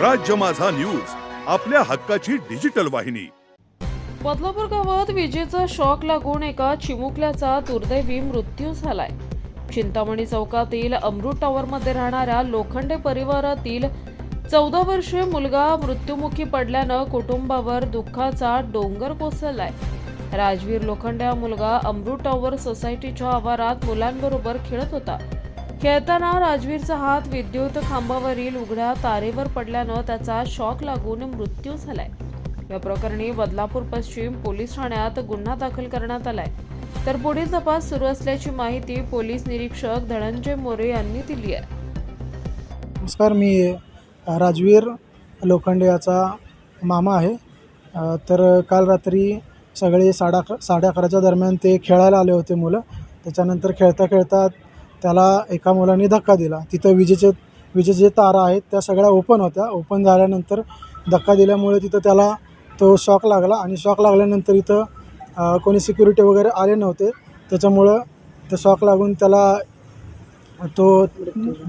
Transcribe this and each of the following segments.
राज्य माझा न्यूज आपल्या हक्काची डिजिटल वाहिनी. बदलापूर गावात विजेचा शॉक लागून एका चिमुकल्याचा दुर्दैवी मृत्यू झालाय. चिंतामणी चौकातील अमृत टॉवरमध्ये राहणाऱ्या लोखंडे परिवारातील चौदा वर्षीय मुलगा मृत्युमुखी पडल्यानं कुटुंबावर दुःखाचा डोंगर कोसळलाय. राजवीर लोखंडे हा मुलगा अमृत टॉवर सोसायटीच्या आवारात मुलांबरोबर खेळत होता. खेळताना राजवीरचा हात विद्युत खांबावरील उघड्या तारेवर पडल्यानं त्याचा शॉक लागून मृत्यू झालाय. या प्रकरणी बदलापूर पश्चिम पोलीस ठाण्यात गुन्हा दाखल करण्यात आलाय. तर पुढील तपास सुरू असल्याची माहिती पोलीस निरीक्षक धनंजय मोरे यांनी दिली आहे. नमस्कार मी राजवीर लोखंडे याचा मामा आहे. तर काल रात्री सगळे साडा साडे अकराच्या दरम्यान ते खेळायला आले होते मुलं. त्याच्यानंतर खेळता खेळता त्याला एका मुलाने धक्का दिला. तिथं विजेचे विजेचे जे तारा आहेत त्या सगळ्या ओपन होत्या. ओपन झाल्यानंतर धक्का दिल्यामुळे तिथं त्याला तो शॉक लागला आणि शॉक लागल्यानंतर इथं कोणी सिक्युरिटी वगैरे आले नव्हते. त्याच्यामुळं ते शॉक लागून त्याला तो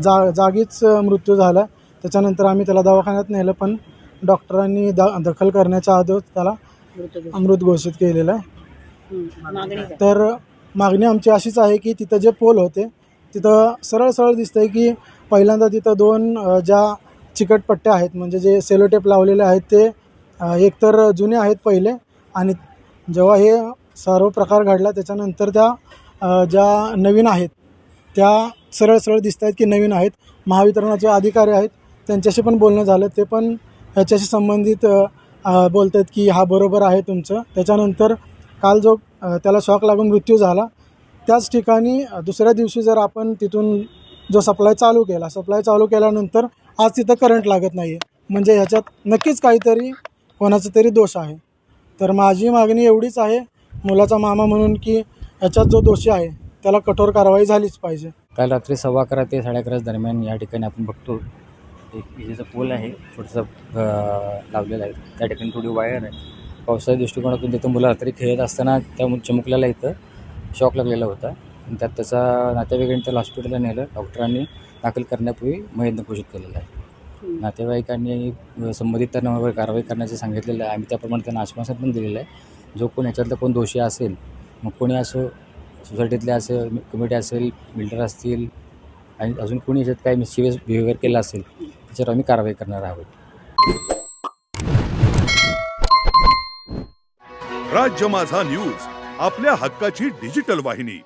जा जागीच मृत्यू झाला. त्याच्यानंतर आम्ही त्याला दवाखान्यात नेलं पण डॉक्टरांनी दा दखल करण्याच्या अगोदर त्याला अमृत घोषित केलेलं आहे. तर मागणी आमची अशीच आहे की तिथं जे पोल होते तिथं सरळ सरळ दिसतंय की पहिल्यांदा तिथं दोन ज्या चिकट पट्ट्या आहेत म्हणजे जे सेलोटेप लावलेले आहेत ते एकतर जुने आहेत पहिले आणि जेव्हा हे सर्व प्रकार घडला त्याच्यानंतर त्या ज्या नवीन आहेत त्या सरळ सरळ दिसत आहेत की नवीन आहेत. महावितरणाचे अधिकारी आहेत त्यांच्याशी पण बोलणं झालं ते पण ह्याच्याशी संबंधित बोलत आहेत की हा बरोबर आहे तुमचं. त्याच्यानंतर काल जो त्याला शॉक लागून मृत्यू झाला त्याच ठिकाणी दुसऱ्या दिवशी जर आपण तिथून जो सप्लाय चालू केला सप्लाय चालू केल्यानंतर आज तिथं करंट लागत नाही आहे म्हणजे ह्याच्यात नक्कीच काहीतरी कोणाचा तरी दोष आहे. तर माझी मागणी एवढीच आहे मुलाचा मामा म्हणून की ह्याच्यात जो दोषी आहे त्याला कठोर कारवाई झालीच पाहिजे. काल रात्री सव्वा अकरा ते साडे अकराच दरम्यान या ठिकाणी आपण बघतो एक विजेचा पोल आहे थोडंसं लावलेलं लावलेला आहे. त्या ठिकाणी थोडी वायर आहे. पावसाच्या दृष्टिकोनातून तिथं मुलं रात्री खेळत असताना त्या चमुकल्याला चिमुकल्याला इथं शॉक लागलेला होता. आणि त्यात त्याचा नातेवाईकांनी त्याला हॉस्पिटलला नेलं. डॉक्टरांनी दाखल करण्यापूर्वी मयत घोषित केलेला आहे. नातेवाईकांनी संबंधित त्यांना कारवाई करण्याचं सांगितलेलं आहे. आम्ही त्याप्रमाणे त्यांना आश्वासन पण दिलेलं आहे. जो कोण याच्यातला कोण दोषी असेल मग कोणी असो सोसायटीतले असेल कमिटी असेल बिल्डर असतील आणि अजून कोणी याच्यात काही मिस्चिवियस बिहेवियर केला असेल त्याच्यावर आम्ही कारवाई करणार आहोत. राज्य माझा न्यूज. आपल्या हक्काची डिजिटल वाहिनी.